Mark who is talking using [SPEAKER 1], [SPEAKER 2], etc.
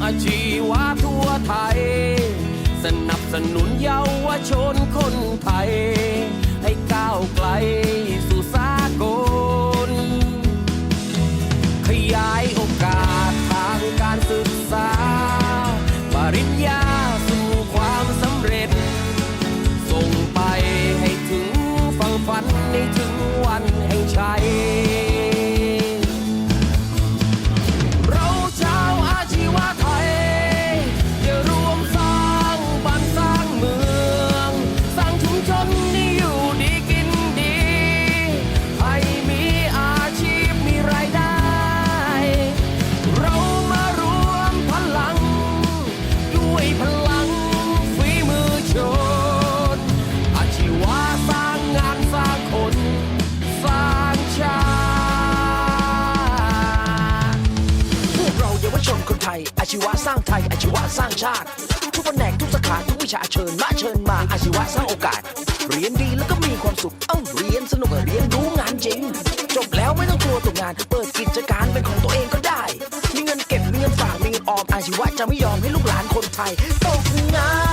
[SPEAKER 1] พอาชีวะทั่วไทย สนับสนุนเยาวชนคนไทย ให้ก้าวไกลสู่สากล ขยายโอกาสทางการศึกษา ปริญญาสู่ความสำเร็จ ส่งไปให้ถึงฝั่งฝันให้ถึงวันแห่งชัย
[SPEAKER 2] ย อาชีวะสร้างไทย อาชีวะสร้างชาติ ทุกแผนกทุกสาขาทุกวิชาเชิญมาเชิญมาอาชีวะสร้างโอกาส เรียนดีแล้วก็มีความสุข เอ้าเรียนสนุกเรียนรู้งานจริง จบแล้วไม่ต้องกลัวตกงาน เปิดกิจการเป็นของตัวเองก็ได้ มีเงินเก็บมีเงินฝากมีเงินออมอาชีวะจะไม่ยอมให้ลูกหลานคนไทยตกงาน